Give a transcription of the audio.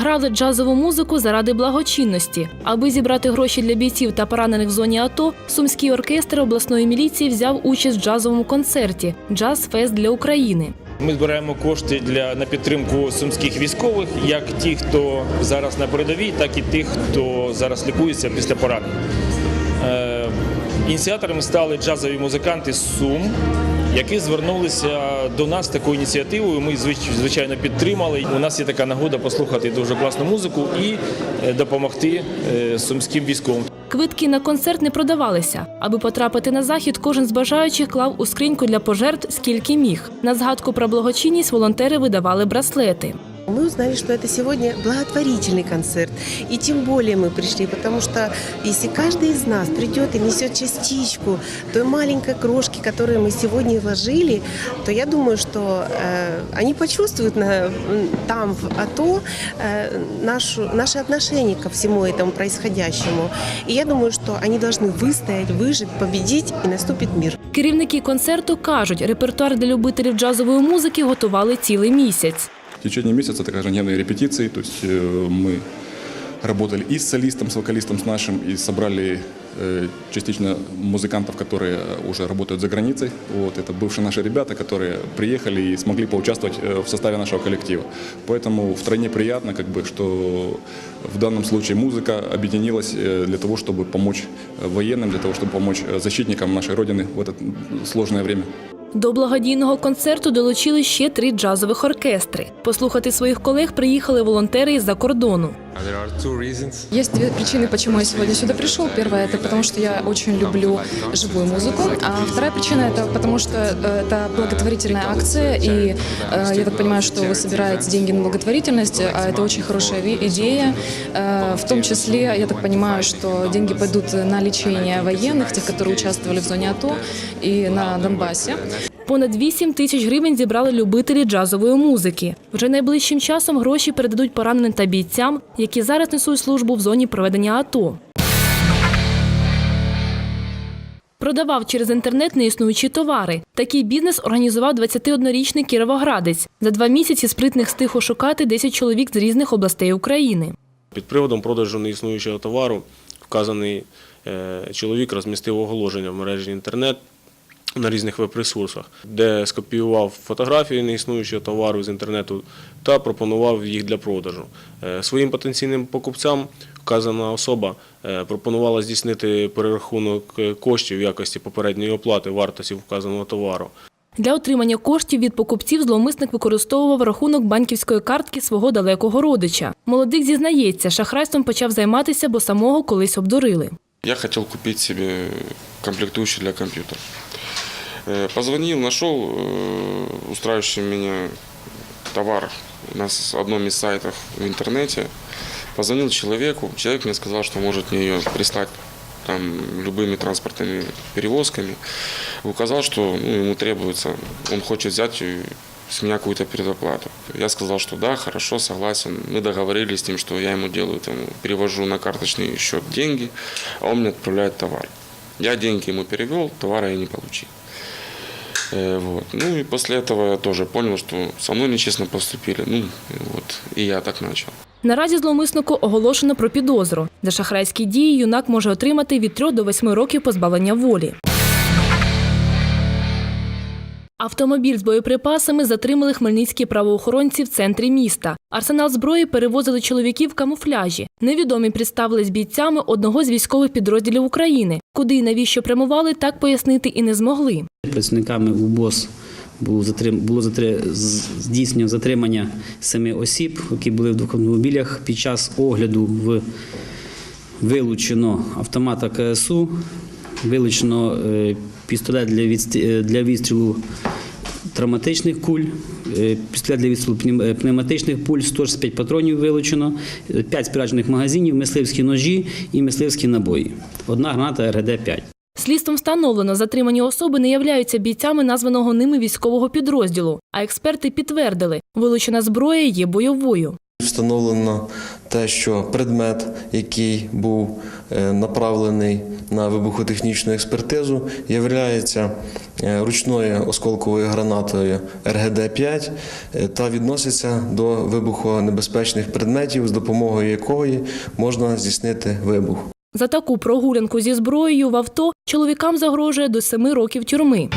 Грали джазову музику заради благочинності. Аби зібрати гроші для бійців та поранених в зоні АТО, сумський оркестр обласної міліції взяв участь в джазовому концерті Джаз Фест для України. Ми збираємо кошти для на підтримку сумських військових, як ті, хто зараз на передовій, так і тих, хто зараз лікується після поранень. Е, ініціаторами стали джазові музиканти з Сум, які звернулися до нас такою ініціативою. Ми звич- звичайно підтримали. У нас є така нагода послухати дуже класну музику і е, допомогти е, сумським військовим. Квитки на концерт не продавалися. Аби потрапити на захід, кожен з бажаючих клав у скриньку для пожертв скільки міг. На згадку про благочинність волонтери видавали браслети Мы узнали, что это сегодня благотворительный концерт. И тем более мы пришли, потому что если каждый из нас придет и несет частичку той маленькой крошки, которую мы сегодня вложили, то я думаю, что э, они почувствуют на, м, там, в АТО, э, нашу, наше отношение ко всему этому происходящему. И я думаю, что они должны выстоять, выжить, победить, и наступит мир. Керівники концерту кажуть, репертуар для любителів джазової музики готували цілий місяць. В течение месяца это каждодневные репетиции, то есть э, мы работали и с солистом, с вокалистом с нашим, и собрали э, частично музыкантов, которые уже работают за границей. Вот, это бывшие наши ребята, которые приехали и смогли поучаствовать э, в составе нашего коллектива. Поэтому втройне приятно, как бы, что в данном случае музыка объединилась для того, чтобы помочь военным, для того, чтобы помочь защитникам нашей Родины в это сложное время. До благодійного концерту долучили ще три джазових оркестри. Послухати своїх колег приїхали волонтери із-за кордону. Uh, There are two reasons. Есть две причины, почему я сегодня сюда пришел. Первая это потому, что я очень люблю живую музыку, а вторая причина это потому, что э, это благотворительная акция, и э, я так понимаю, что вы собираете деньги на благотворительность, а это очень хорошая ви- идея. Э, В том числе, я так понимаю, что деньги пойдут на лечение военных, тех, которые участвовали в зоне АТО и на Донбассе. Понад 8 тисяч гривень зібрали любителі джазової музики. Вже найближчим часом гроші передадуть пораненим та бійцям, які зараз несуть службу в зоні проведення АТО. Продавав через інтернет неіснуючі товари. Такий бізнес організував 21-річний кіровоградець. За два місяці спритних встиг ошукати 10 чоловік з різних областей України. Під приводом продажу неіснуючого товару вказаний е, чоловік розмістив оголошення в мережі інтернет на різних веб-ресурсах, де скопіював фотографії неіснуючого товару з інтернету та пропонував їх для продажу. Е, Своїм потенційним покупцям вказана особа е, пропонувала здійснити перерахунок е, коштів в якості попередньої оплати вартості вказаного товару. Для отримання коштів від покупців зловмисник використовував рахунок банківської картки свого далекого родича. Молодик зізнається, шахрайством почав займатися, бо самого колись обдурили. Я хотел купить себе комплектующий для компьютера. Э, Позвонил, нашел э, устраивающий меня товар на одном из сайтов в интернете. Позвонил человеку, человек мне сказал, что может мне ее прислать там, любыми транспортными перевозками. Указал, что ну, ему требуется, он хочет взять э, с меня какую-то предоплату. Я сказал, что да, хорошо, согласен. Мы договорились с ним, что я ему делаю, там, перевожу на карточный счет деньги, а он мне отправляет товар. Я деньги ему перевел, товара я не получил. Э, Вот. Ну и после этого я тоже понял, что со мной нечестно поступили. Ну, вот, и я так начал. Наразі зловмиснику оголошено про підозру. За шахрайські дії юнак може отримати від 3 до 8 років позбавлення волі. Автомобіль з боєприпасами затримали хмельницькі правоохоронці в центрі міста. Арсенал зброї перевозили чоловіків в камуфляжі. Невідомі представились бійцями одного з військових підрозділів України. Куди і навіщо прямували, так пояснити і не змогли. Працівниками УБОС було затрим... було затри... здійснено затримання семи осіб, які були в двох автомобілях. Під час огляду в... вилучено автомата КСУ, вилучено е, пістолет для, відст... е, для відстрілу травматичних куль, е, пістолет для відстрілу е, пневматичних пуль, 165 патронів вилучено, 5 спіряджених магазинів, мисливські ножі і мисливські набої. Одна граната РГД-5. Слідством встановлено, затримані особи не являються бійцями названого ними військового підрозділу, а експерти підтвердили, вилучена зброя є бойовою. Встановлено те, що предмет, який був е, направлений на вибухотехнічну експертизу, є ручною осколковою гранатою РГД-5 е, та відноситься до вибухонебезпечних предметів, з допомогою якої можна здійснити вибух. За таку прогулянку зі зброєю в авто чоловікам загрожує до семи років тюрми.